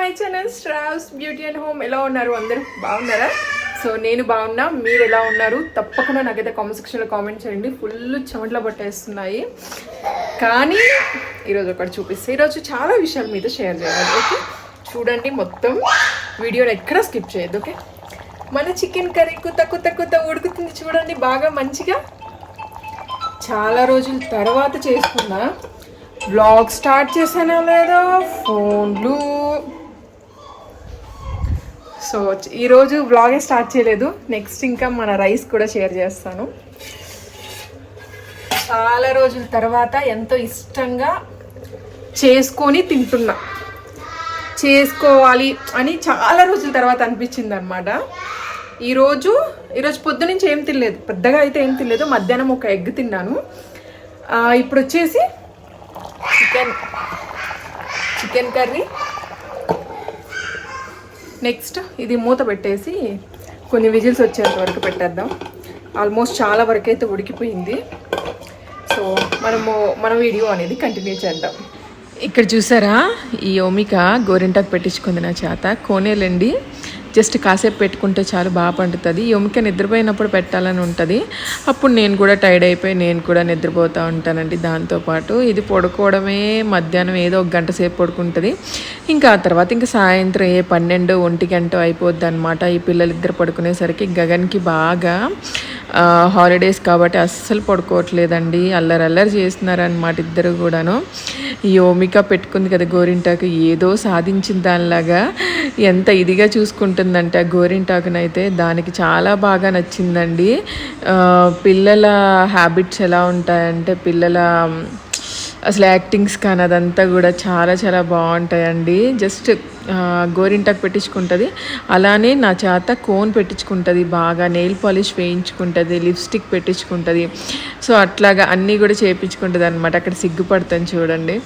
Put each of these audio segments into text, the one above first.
My channel స్ట్రావ్స్ beauty and home ఎలా ఉన్నారు? అందరూ బాగున్నారా? సో నేను బాగున్నా మీరు ఎలా ఉన్నారు? తప్పకుండా నాకైతే కామెంట్ సెక్షన్లో కామెంట్ చేయండి. ఫుల్ చెమట్ల పట్టేస్తున్నాయి కానీ ఈరోజు ఒకటి చూపిస్తే. ఈరోజు చాలా విషయాలు మీతో షేర్ చేయాలి ఓకే? చూడండి మొత్తం. వీడియోని ఎక్కడ స్కిప్ చేయొద్దు ఓకే? మన చికెన్ కర్రీ కొత్త కొత్త కొత్త ఉడుకుతుంది చూడండి బాగా మంచిగా. చాలా రోజుల తర్వాత చేసుకున్నా బ్లాగ్ స్టార్ట్ చేశానో లేదో ఫోన్లు సో ఈరోజు వ్లాగే స్టార్ట్ చేయలేదు. నెక్స్ట్ ఇంకా మన రైస్ కూడా షేర్ చేస్తాను. చాలా రోజుల తర్వాత ఎంతో ఇష్టంగా చేసుకొని తింటున్నా. చేసుకోవాలి అని చాలా రోజుల తర్వాత అనిపించింది అనమాట ఈరోజు ఈరోజు పొద్దు నుంచి ఏం తినలేదు. పెద్దగా అయితే ఏం తినలేదు. మధ్యాహ్నం ఒక ఎగ్ తిన్నాను. ఇప్పుడు వచ్చేసి చికెన్. Chicken curry. నెక్స్ట్ ఇది మూత పెట్టేసి కొన్ని విజిల్స్ వచ్చేంత వరకు పెట్టేద్దాం. ఆల్మోస్ట్ చాలా వరకు అయితే ఉడికిపోయింది. సో మనము మన వీడియో అనేది కంటిన్యూ చేద్దాం. ఇక్కడ చూసారా? ఈ ఓమిక గోరింటాకు పెట్టించుకుంది నా చేత. కోనేలండి జస్ట్ కాసేపు పెట్టుకుంటే చాలు బాగా పండుతుంది. ఎముక నిద్రపోయినప్పుడు పెట్టాలని ఉంటుంది. అప్పుడు నేను కూడా టైర్డ్ అయిపోయి నేను కూడా నిద్రపోతూ ఉంటానండి దాంతోపాటు ఇది పడుకోవడమే మధ్యాహ్నం ఏదో ఒక గంట సేపు పడుకుంటుంది. ఇంకా ఆ తర్వాత ఇంకా సాయంత్రం ఏ పన్నెండు ఒంటి గంట అయిపోద్ది అనమాట ఈ పిల్లలు ఇద్దరు పడుకునేసరికి గగన్కి బాగా హాలిడేస్ కాబట్టి అస్సలు పడుకోవట్లేదండి. అల్లరి అల్లరి చేస్తున్నారనమాట ఇద్దరు కూడాను. ఈ ఓమిక పెట్టుకుంది కదా గోరింటాకు ఏదో సాధించిన దానిలాగా ఎంత ఇదిగా చూసుకుంటుందంటే ఆ గోరింటాకునైతే దానికి చాలా బాగా నచ్చిందండి. పిల్లల హ్యాబిట్స్ ఎలా ఉంటాయంటే పిల్లల అసలు యాక్టింగ్స్ కానీ అదంతా కూడా చాలా చాలా బాగుంటాయండి. జస్ట్ గోరింటాకు పెట్టించుకుంటుంది. అలానే నా చేత కోన్ పెట్టించుకుంటుంది బాగా నెయిల్ పాలిష్ వేయించుకుంటుంది లిప్స్టిక్ పెట్టించుకుంటుంది. సో అట్లాగా అన్నీ కూడా చేయించుకుంటుంది అనమాట అక్కడ సిగ్గుపడతాను చూడండి.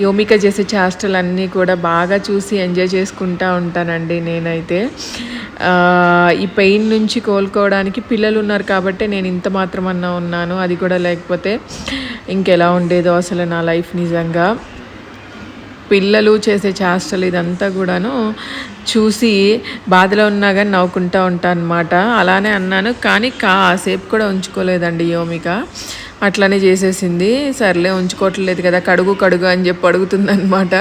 యోమిక చేసే చేష్టలన్నీ కూడా బాగా చూసి ఎంజాయ్ చేసుకుంటా ఉంటానండి నేనైతే. ఈ పెయిన్ నుంచి కోలుకోవడానికి పిల్లలు ఉన్నారు కాబట్టి నేను ఇంత మాత్రమన్నా ఉన్నాను. అది కూడా లేకపోతే ఇంకెలా ఉండేదో అసలు నా లైఫ్ నిజంగా. పిల్లలు చేసే చేష్టలు ఇదంతా కూడాను చూసి బాధలో ఉన్నా కానీ నవ్వుకుంటా ఉంటాను అనమాట అలానే అన్నాను కానీ కాసేపు కూడా ఉంచుకోలేదండి యోమిక. అట్లానే చేసేసింది. సర్లే ఉంచుకోవట్లేదు కదా కడుగు కడుగు అని చెప్పి అడుగుతుంది అనమాట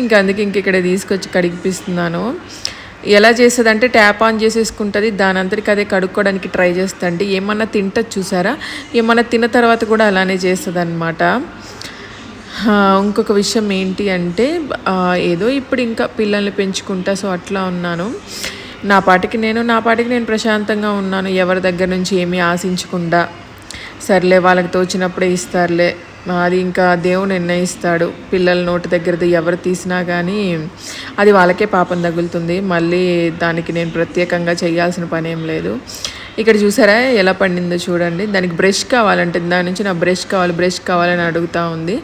ఇంకా అందుకే ఇంక ఇక్కడ తీసుకొచ్చి కడిగిపిస్తున్నాను. ఎలా చేసేదంటే ట్యాప్ ఆన్ చేసేసుకుంటుంది. దాని అంతటికి అదే కడుక్కోవడానికి ట్రై చేస్తుంది ఏమన్నా తింటది చూసారా? ఏమన్నా తిన్న తర్వాత కూడా అలానే చేస్తుంది అనమాట ఇంకొక విషయం ఏంటి అంటే ఏదో ఇప్పుడు ఇంకా పిల్లల్ని పెంచుకుంటా సో అట్లా ఉన్నాను. నా పాటికి నేను నా పాటికి నేను ప్రశాంతంగా ఉన్నాను. ఎవరి దగ్గర నుంచి ఏమీ ఆశించకుండా. సర్లే వాళ్ళకి తోచినప్పుడే ఇస్తారులే. అది ఇంకా దేవుడు నిర్ణయిస్తాడు. పిల్లల నోటి దగ్గరది ఎవరు తీసినా కానీ అది వాళ్ళకే పాపం తగులుతుంది. మళ్ళీ దానికి నేను ప్రత్యేకంగా చేయాల్సిన పని ఏం లేదు. ఇక్కడ చూసారా ఎలా పండిందో చూడండి. దానికి బ్రష్ కావాలంటే దాని నుంచి నా బ్రష్ కావాలి బ్రష్ కావాలని అడుగుతా ఉంది.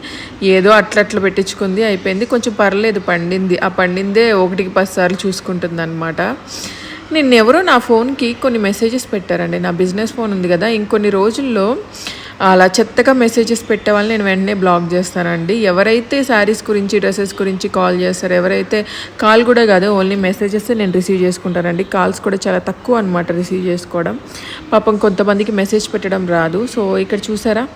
ఏదో అట్లా అట్లా పెట్టించుకుంది అయిపోయింది. కొంచెం పర్లేదు పండింది. ఆ పండిందే ఒకటికి పది సార్లు చూసుకుంటుంది అనమాట నిన్నెవరో నా ఫోన్కి కొన్ని మెసేజెస్ పెట్టారండి. నా బిజినెస్ ఫోన్ ఉంది కదా. ఇంకొన్ని రోజుల్లో అలా చెత్తగా మెసేజెస్ పెట్టే వాళ్ళని నేను వెంటనే బ్లాక్ చేస్తానండి. ఎవరైతే శారీస్ గురించి డ్రెస్సెస్ గురించి కాల్ చేస్తారో ఎవరైతే కాల్ కూడా కాదు ఓన్లీ మెసేజెస్ నేను రిసీవ్ చేసుకుంటానండి. కాల్స్ కూడా చాలా తక్కువ అనమాట రిసీవ్ చేసుకోవడం. పాపం కొంతమందికి మెసేజ్ పెట్టడం రాదు. సో ఇక్కడ చూసారా?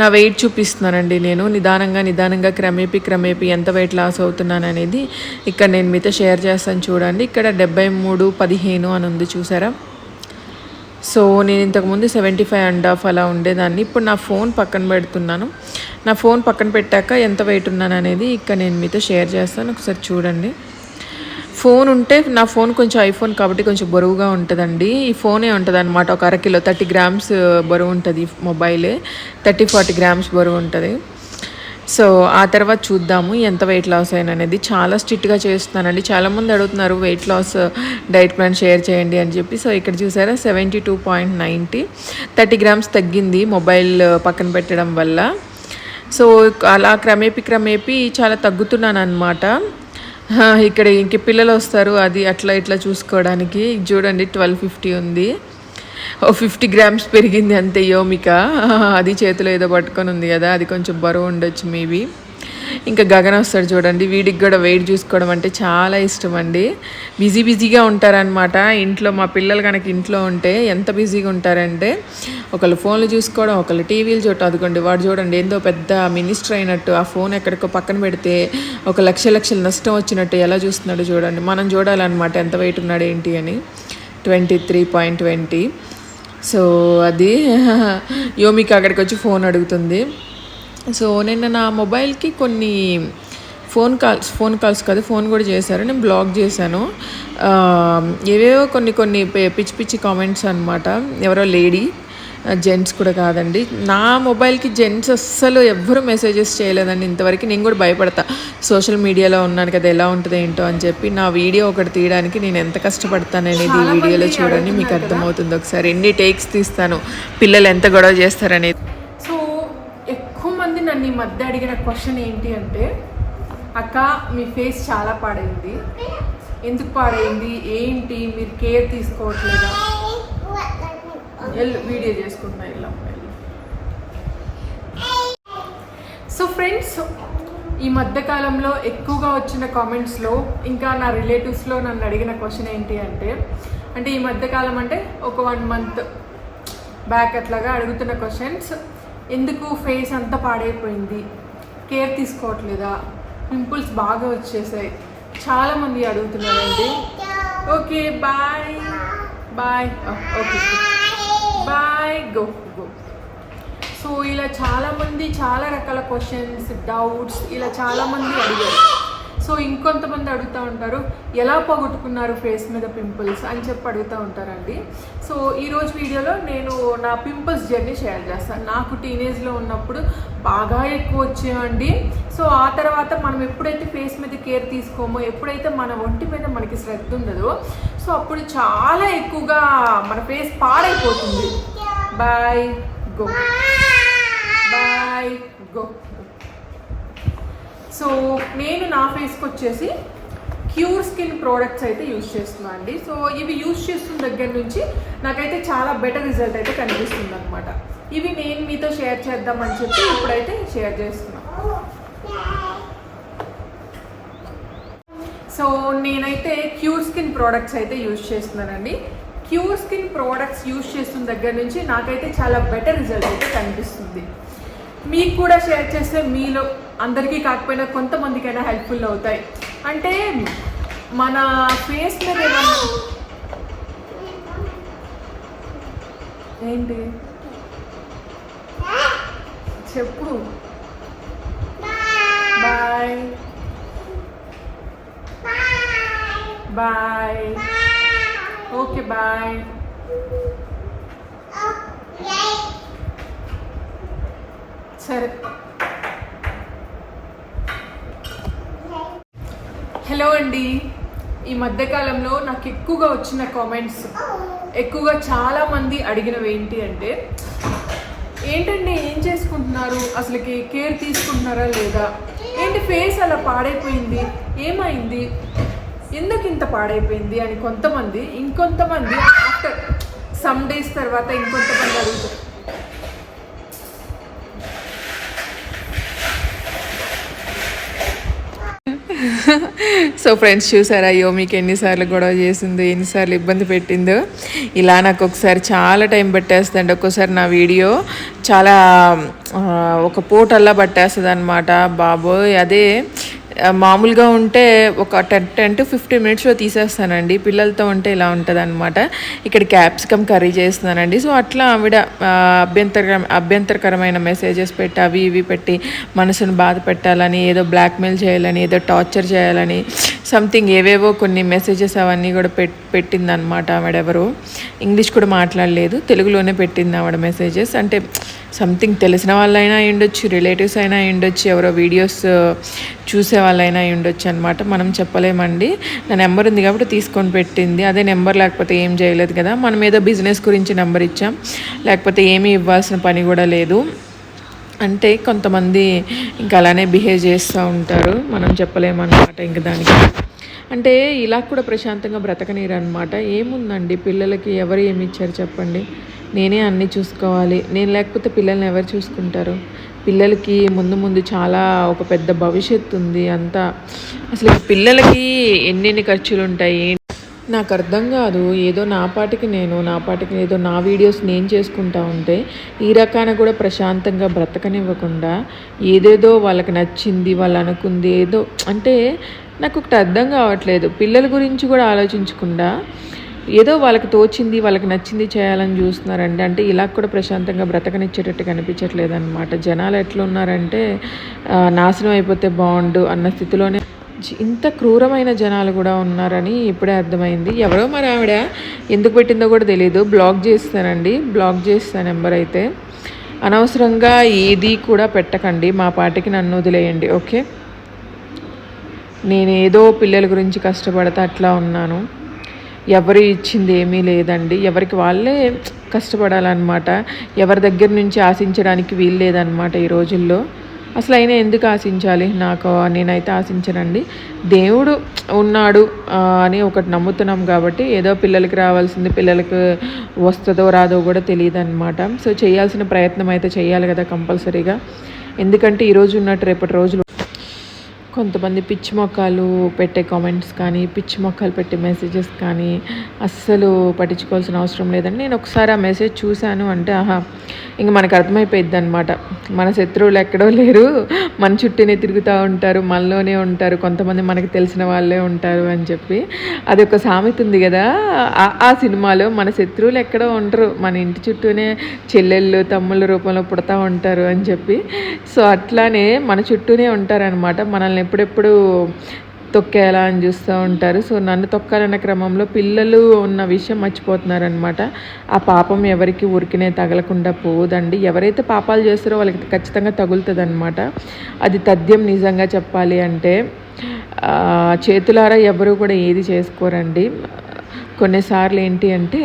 నా వెయిట్ చూపిస్తున్నానండి నేను. నిదానంగా నిదానంగా క్రమేపీ క్రమేపీ ఎంత వెయిట్ లాస్ అవుతున్నాను అనేది ఇక్కడ నేను మీతో షేర్ చేస్తాను చూడండి. ఇక్కడ డెబ్బై మూడు పదిహేను అని ఉంది చూసారా? సో నేను ఇంతకుముందు సెవెంటీ ఫైవ్ అండ్ హాఫ్ అలా ఉండేదాన్ని. ఇప్పుడు నా ఫోన్ పక్కన పెడుతున్నాను. నా ఫోన్ పక్కన పెట్టాక ఎంత వెయిట్ ఉన్నాను అనేది ఇక్కడ నేను మీతో షేర్ చేస్తాను. ఒకసారి చూడండి. ఫోన్ ఉంటే నా ఫోన్ కొంచెం ఐఫోన్ కాబట్టి కొంచెం బరువుగా ఉంటుందండి. ఈ ఫోనే ఉంటుంది అనమాట ఒక అరకిలో థర్టీ గ్రామ్స్ బరువు ఉంటుంది మొబైలే. థర్టీ ఫార్టీ గ్రామ్స్ బరువు ఉంటుంది. సో ఆ తర్వాత చూద్దాము ఎంత వెయిట్ లాస్ అయిన అనేది. చాలా స్ట్రిక్ట్గా చేస్తున్నానండి. చాలామంది అడుగుతున్నారు weight loss diet plan share చేయండి అని చెప్పి. సో ఇక్కడ చూసారా? Seventy two point ninety. Thirty grams తగ్గింది మొబైల్ పక్కన పెట్టడం వల్ల. సో అలా క్రమేపీ క్రమేపీ చాలా తగ్గుతున్నాను అనమాట ఇక్కడ ఇంక పిల్లలు వస్తారు అది అట్లా ఇట్లా చూసుకోవడానికి. చూడండి ట్వెల్వ్ ఫిఫ్టీ ఉంది. ఓ ఫిఫ్టీ గ్రామ్స్ పెరిగింది అంతే యోమిక. అది చేతిలో ఏదో పట్టుకొని ఉంది కదా అది కొంచెం బరువు ఉండొచ్చు మేబీ. ఇంకా గగన్ వస్తాడు చూడండి. వీడికి కూడా వెయిట్ చూసుకోవడం అంటే చాలా ఇష్టం అండి బిజీ బిజీగా ఉంటారనమాట ఇంట్లో మా పిల్లలు కనుక ఇంట్లో ఉంటే ఎంత బిజీగా ఉంటారంటే ఒకళ్ళు ఫోన్లు చూసుకోవడం ఒకళ్ళు టీవీలు చూడటం. అదిగోండి వాడు చూడండి ఏందో పెద్ద మినిస్టర్ అయినట్టు ఆ ఫోన్ ఎక్కడికో పక్కన పెడితే ఒక లక్ష లక్షల నష్టం వచ్చినట్టు ఎలా చూస్తున్నాడో చూడండి. మనం చూడాలన్నమాట ఎంత వెయిట్ ఉన్నాడు ఏంటి అని. Twenty three point twenty so అది యోమిక అక్కడికి వచ్చి ఫోన్ అడుగుతుంది. సో నిన్న నా మొబైల్కి కొన్ని ఫోన్ కాల్స్ ఫోన్ కాల్స్ కాదు ఫోన్ కూడా చేశారు. నేను బ్లాక్ చేశాను. ఏవేవో కొన్ని కొన్ని పిచ్చి పిచ్చి కామెంట్స్ అనమాట ఎవరో లేడీ జెంట్స్ కూడా కాదండి. నా మొబైల్కి జెంట్స్ అస్సలు ఎవ్వరు మెసేజెస్ చేయలేదండి. ఇంతవరకు నేను కూడా భయపడతా. సోషల్ మీడియాలో ఉన్నాను కదా ఎలా ఉంటుంది ఏంటో అని చెప్పి నా వీడియో ఒకటి తీయడానికి నేను ఎంత కష్టపడతాను అనేది ఈ వీడియోలో చూడండి మీకు అర్థమవుతుంది. ఒకసారి ఎన్ని టేక్స్ తీస్తాను పిల్లలు ఎంత గొడవ చేస్తారనేది. నన్ను ఈ మధ్య అడిగిన క్వశ్చన్ ఏంటి అంటే అక్క మీ ఫేస్ చాలా పాడైంది. ఎందుకు పాడైంది? ఏంటి? మీరు కేర్ తీసుకోవట్లేదా? వీడియో చేసుకుంటున్నా ఇలా సో ఫ్రెండ్స్ ఈ మధ్య కాలంలో ఎక్కువగా వచ్చిన కామెంట్స్లో ఇంకా నా రిలేటివ్స్లో నన్ను అడిగిన క్వశ్చన్ ఏంటి అంటే అంటే ఈ మధ్యకాలం అంటే ఒక వన్ మంత్ బ్యాక్ అట్లాగా అడుగుతున్న క్వశ్చన్స్ ఎందుకు ఫేస్ అంతా పాడైపోయింది? కేర్ తీసుకోవట్లేదా? పింపుల్స్ బాగా వచ్చేసాయి. చాలామంది అడుగుతున్నారండి. Okay bye. Bye. Okay. Bye. Go go. So ఇలా చాలామంది చాలా రకాల క్వశ్చన్స్ డౌట్స్ ఇలా చాలామంది అడిగారు. సో ఇంకొంతమంది అడుగుతూ ఉంటారు ఎలా పోగొట్టుకున్నారు ఫేస్ మీద పింపుల్స్? అని చెప్పి అడుగుతూ ఉంటారండి. సో ఈరోజు వీడియోలో నేను నా పింపుల్స్ జర్నీ షేర్ చేస్తాను. నాకు టీనేజ్లో ఉన్నప్పుడు బాగా ఎక్కువ వచ్చేయండి సో ఆ తర్వాత మనం ఎప్పుడైతే ఫేస్ మీద కేర్ తీసుకోమో ఎప్పుడైతే మన ఒంటి మీద మనకి శ్రద్ధ ఉండదో సో అప్పుడు చాలా ఎక్కువగా మన ఫేస్ పాడైపోతుంది. Bye go. Bye go. So నేను నా ఫేస్కి వచ్చేసి క్యూర్ స్కిన్ ప్రోడక్ట్స్ అయితే యూజ్ చేస్తున్నాను అండి. సో ఇవి యూజ్ చేస్తున్న దగ్గర నుంచి నాకైతే చాలా బెటర్ రిజల్ట్ అయితే కనిపిస్తుంది అనమాట ఇవి నేను మీతో షేర్ చేద్దామని చెప్పి ఇప్పుడైతే షేర్ చేస్తున్నాను సో నేనైతే క్యూర్ స్కిన్ ప్రోడక్ట్స్ అయితే యూజ్ చేస్తున్నానండి. క్యూర్ స్కిన్ ప్రోడక్ట్స్ యూజ్ చేస్తున్న దగ్గర నుంచి నాకైతే చాలా బెటర్ రిజల్ట్ అయితే కనిపిస్తుంది. మీకు కూడా షేర్ చేస్తే మీలో అందరికీ కాకపోయినా కొంతమందికైనా హెల్ప్ఫుల్ అవుతాయి. అంటే మన ఫేస్ మీద ఏమన్నా ఏంటి? చెప్పు. బాయ్ బాయ్ ఓకే బాయ్ సరే. హలో అండి. ఈ మధ్యకాలంలో నాకు ఎక్కువగా వచ్చిన కామెంట్స్ ఎక్కువగా చాలా మంది అడిగినవి ఏంటి అంటే ఏంటండి ఏం చేసుకుంటున్నారు? అసలుకి కేర్ తీసుకుంటున్నారా లేదా? ఏంటి ఫేస్ అలా పాడైపోయింది? ఏమైంది? ఎందుకు ఇంత పాడైపోయింది? అని కొంతమంది ఇంకొంతమంది ఆఫ్టర్ సమ్ డేస్ తర్వాత ఇంకొంతమంది అడుగుతారు. సో ఫ్రెండ్స్ చూసారా అయ్యో మీకు ఎన్నిసార్లు గొడవ చేసిందో ఎన్నిసార్లు ఇబ్బంది పెట్టిందో. ఇలా నాకు ఒకసారి చాలా టైం పట్టేస్తుంది ఒక్కోసారి నా వీడియో చాలా ఒక పూటల్లా పట్టేస్తుంది అనమాట బాబోయ్ అదే మామూలుగా ఉంటే ఒక టెన్ టెన్ టు ఫిఫ్టీన్ మినిట్స్లో తీసేస్తానండి. పిల్లలతో ఉంటే ఇలా ఉంటుంది అనమాట ఇక్కడ క్యాప్సికమ్ కర్రీ చేస్తున్నానండి. సో అట్లా ఆవిడ అభ్యంతర అభ్యంతరకరమైన మెసేజెస్ పెట్టి అవి ఇవి పెట్టి మనసును బాధ పెట్టాలని ఏదో బ్లాక్మెయిల్ చేయాలని ఏదో టార్చర్ చేయాలని సంథింగ్ ఏవేవో కొన్ని మెసేజెస్ అవన్నీ కూడా పెట్ పెట్టిందనమాట ఆవిడ ఎవరు ఇంగ్లీష్ కూడా మాట్లాడలేదు. తెలుగులోనే పెట్టింది ఆవిడ మెసేజెస్. అంటే సంథింగ్ తెలిసిన వాళ్ళైనా ఉండొచ్చు రిలేటివ్స్ అయినా ఉండొచ్చు ఎవరో వీడియోస్ uh, చూసే వాళ్ళైనా ఉండొచ్చు అనమాట మనం చెప్పలేమండి. నా నెంబర్ ఉంది కాబట్టి తీసుకొని పెట్టింది. అదే నెంబర్ లేకపోతే ఏం చేయలేదు కదా. మనం ఏదో బిజినెస్ గురించి నెంబర్ ఇచ్చాం. లేకపోతే ఏమీ ఇవ్వాల్సిన పని కూడా లేదు. అంటే కొంతమంది ఇంకా అలానే బిహేవ్ చేస్తూ ఉంటారు. మనం చెప్పలేమన్నమాట ఇంక దానికి. అంటే ఇలా కూడా ప్రశాంతంగా బ్రతకనీరు అనమాట ఏముందండి? పిల్లలకి ఎవరు ఏమి ఇచ్చారు చెప్పండి? నేనే అన్నీ చూసుకోవాలి. నేను లేకపోతే పిల్లల్ని ఎవరు చూసుకుంటారు? పిల్లలకి ముందు ముందు చాలా ఒక పెద్ద భవిష్యత్తు ఉంది అంతా. అసలు పిల్లలకి ఎన్నెన్ని ఖర్చులు ఉంటాయి నాకు అర్థం కాదు. ఏదో నా పాటికి నేను నా పాటికి ఏదో నా వీడియోస్ నేను చేసుకుంటా ఉంటే ఈ రకాన కూడా ప్రశాంతంగా బ్రతకనివ్వకుండా ఏదేదో వాళ్ళకి నచ్చింది వాళ్ళు అనుకుంది ఏదో అంటే నాకు ఒకటి అర్థం కావట్లేదు. పిల్లల గురించి కూడా ఆలోచించకుండా ఏదో వాళ్ళకి తోచింది వాళ్ళకి నచ్చింది చేయాలని చూస్తున్నారండి. అంటే ఇలా కూడా ప్రశాంతంగా బ్రతకనిచ్చేటట్టు కనిపించట్లేదు అనమాట జనాలు ఎట్లున్నారంటే నాశనం అయిపోతే బాగుండు అన్న స్థితిలోనే ఇంత క్రూరమైన జనాలు కూడా ఉన్నారని ఇప్పుడే అర్థమైంది. ఎవరో మరి ఆవిడ ఎందుకు పెట్టిందో కూడా తెలియదు బ్లాక్ చేస్తానండి. బ్లాక్ చేస్తా నెంబర్ అయితే. అనవసరంగా ఏది కూడా పెట్టకండి. మా పాటికి నన్ను వదిలేయండి. ఓకే? నేను ఏదో పిల్లల గురించి కష్టపడతా అట్లా ఉన్నాను. ఎవరు ఇచ్చింది ఏమీ లేదండి. ఎవరికి వాళ్ళే కష్టపడాలన్నమాట. ఎవరి దగ్గర నుంచి ఆశించడానికి వీలు లేదనమాట ఈ రోజుల్లో. అసలు అయినా ఎందుకు ఆశించాలి? నాకు నేనైతే ఆశించనండి. దేవుడు ఉన్నాడు అని ఒకటి నమ్ముతున్నాం కాబట్టి ఏదో పిల్లలకి రావాల్సింది పిల్లలకు వస్తుందో రాదో కూడా తెలియదు అనమాట సో చేయాల్సిన ప్రయత్నం అయితే చేయాలి కదా కంపల్సరీగా. ఎందుకంటే ఈరోజు ఉన్నట్టు రేపటి రోజులు కొంతమంది పిచ్చి మొక్కలు పెట్టే కామెంట్స్ కానీ పిచ్చి మొక్కలు పెట్టే మెసేజెస్ కానీ అస్సలు పట్టించుకోవాల్సిన అవసరం లేదండి. నేను ఒకసారి ఆ మెసేజ్ చూశాను అంటే ఆహా ఇంక మనకు అర్థమైపోయింది అనమాట మన శత్రువులు ఎక్కడో లేరు. మన చుట్టూనే తిరుగుతూ ఉంటారు మనలోనే ఉంటారు కొంతమంది మనకి తెలిసిన వాళ్ళే ఉంటారు అని చెప్పి. అది ఒక సామెత ఉంది కదా. ఆ సినిమాలో మన శత్రువులు ఎక్కడో ఉంటారు మన ఇంటి చుట్టూనే చెల్లెళ్ళు తమ్ముళ్ళ రూపంలో పుడతా ఉంటారు అని చెప్పి. సో అట్లానే మన చుట్టూనే ఉంటారనమాట మనల్ని ఎప్పుడెప్పుడు తొక్కేలా అని చూస్తూ ఉంటారు. సో నన్ను తొక్కాలన్న క్రమంలో పిల్లలు ఉన్న విషయం మర్చిపోతున్నారనమాట ఆ పాపం ఎవరికి ఉరికినే తగలకుండా పోదండి. ఎవరైతే పాపాలు చేస్తారో వాళ్ళకి ఖచ్చితంగా తగులుతుంది అనమాట అది తథ్యం నిజంగా చెప్పాలి అంటే చేతులారా ఎవరు కూడా ఏది చేసుకోరండి. కొన్నిసార్లు ఏంటి అంటే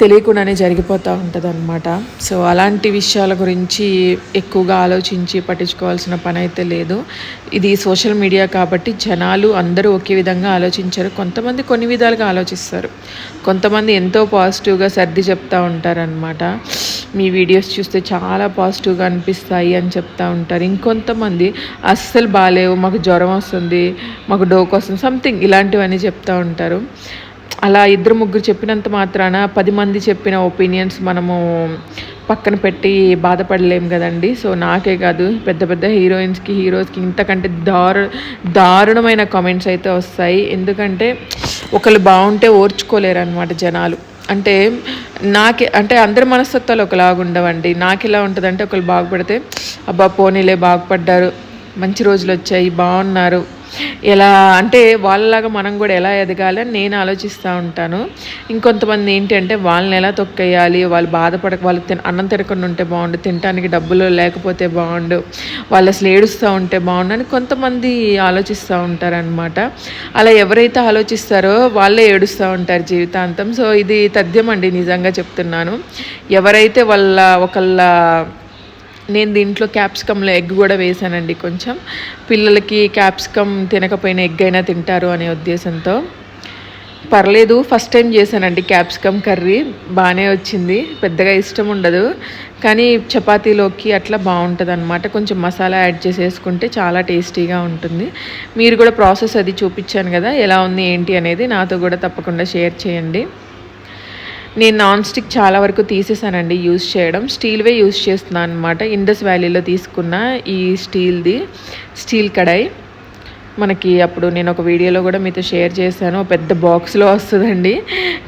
తెలియకుండానే జరిగిపోతూ ఉంటుంది అనమాట సో అలాంటి విషయాల గురించి ఎక్కువగా ఆలోచించి పట్టించుకోవాల్సిన పని అయితే లేదు. ఇది సోషల్ మీడియా కాబట్టి జనాలు అందరూ ఒకే విధంగా ఆలోచించారు. కొంతమంది కొన్ని విధాలుగా ఆలోచిస్తారు. కొంతమంది ఎంతో పాజిటివ్గా సర్ది చెప్తూ ఉంటారనమాట మీ వీడియోస్ చూస్తే చాలా పాజిటివ్గా అనిపిస్తాయి అని చెప్తూ ఉంటారు. ఇంకొంతమంది అస్సలు బాగాలేవు మాకు జ్వరం వస్తుంది మాకు డోక్ వస్తుంది సంథింగ్ ఇలాంటివన్నీ చెప్తూ ఉంటారు. అలా ఇద్దరు ముగ్గురు చెప్పినంత మాత్రాన పది మంది చెప్పిన ఒపీనియన్స్ మనము పక్కన పెట్టి బాధపడలేం కదండి. సో నాకే కాదు పెద్ద పెద్ద హీరోయిన్స్కి హీరోస్కి ఇంతకంటే దారు దారుణమైన కామెంట్స్ అయితే వస్తాయి. ఎందుకంటే ఒకళ్ళు బాగుంటే ఓర్చుకోలేరు అనమాట జనాలు. అంటే నాకే అంటే అందరి మనస్తత్వాలు ఒకలాగా ఉండవండి. నాకు ఎలా ఉంటుందంటే ఒకళ్ళు బాగుపడితే అబ్బా పోనీలే బాగుపడ్డారు. మంచి రోజులు వచ్చాయి బాగున్నారు. ఎలా అంటే వాళ్ళలాగా మనం కూడా ఎలా ఎదగాలి అని నేను ఆలోచిస్తూ ఉంటాను. ఇంకొంతమంది ఏంటంటే వాళ్ళని ఎలా తొక్కేయాలి వాళ్ళు బాధపడక వాళ్ళు తిన అన్నం తినకుండా ఉంటే బాగుండు తినడానికి డబ్బులు లేకపోతే బాగుండు వాళ్ళు అసలు ఏడుస్తూ ఉంటే బాగుండు అని కొంతమంది ఆలోచిస్తూ ఉంటారనమాట అలా ఎవరైతే ఆలోచిస్తారో వాళ్ళే ఏడుస్తూ ఉంటారు జీవితాంతం. సో ఇది తథ్యం అండి నిజంగా చెప్తున్నాను. ఎవరైతే వాళ్ళ ఒకళ్ళ నేను దీంట్లో క్యాప్సికంలో ఎగ్ కూడా వేసానండి కొంచెం. పిల్లలకి క్యాప్సికమ్ తినకపోయినా ఎగ్ అయినా తింటారు అనే ఉద్దేశంతో. పర్లేదు ఫస్ట్ టైం చేశానండి క్యాప్సికమ్ కర్రీ. బాగానే వచ్చింది పెద్దగా ఇష్టం ఉండదు. కానీ చపాతీలోకి అట్లా బాగుంటుంది అనమాట కొంచెం మసాలా యాడ్ చేసేసుకుంటే చాలా టేస్టీగా ఉంటుంది. మీరు కూడా ప్రాసెస్ అది చూపించాను కదా ఎలా ఉంది ఏంటి అనేది నాతో కూడా తప్పకుండా షేర్ చేయండి. నేను నాన్ స్టిక్ చాలా వరకు తీసేసానండి యూజ్ చేయడం. స్టీల్వే యూజ్ చేస్తున్నాను అనమాట ఇండస్ వ్యాలీలో తీసుకున్న ఈ స్టీల్ది స్టీల్ కడాయి. మనకి అప్పుడు నేను ఒక వీడియోలో కూడా మీతో షేర్ చేశాను. పెద్ద బాక్స్లో వస్తుందండి.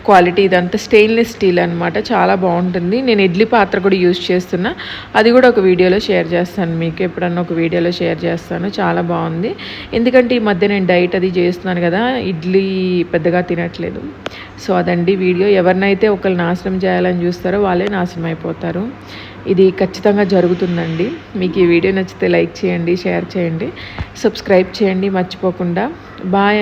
క్వాలిటీ ఇదంతా స్టెయిన్లెస్ స్టీల్ అనమాట చాలా బాగుంటుంది. నేను ఇడ్లీ పాత్ర కూడా యూజ్ చేస్తున్నా. అది కూడా ఒక వీడియోలో షేర్ చేస్తాను మీకు. ఎప్పుడన్నా ఒక వీడియోలో షేర్ చేస్తాను. చాలా బాగుంది. ఎందుకంటే ఈ మధ్య నేను డైట్ అది చేస్తున్నాను కదా ఇడ్లీ పెద్దగా తినట్లేదు. సో అదండి వీడియో. ఎవరినైతే ఒకళ్ళు నాశనం చేయాలని చూస్తారో వాళ్ళే నాశనం అయిపోతారు. ఇది ఖచ్చితంగా జరుగుతుందండి. మీకు ఈ వీడియో నచ్చితే లైక్ చేయండి షేర్ చేయండి సబ్స్క్రైబ్ చేయండి మర్చిపోకుండా. బాయ్.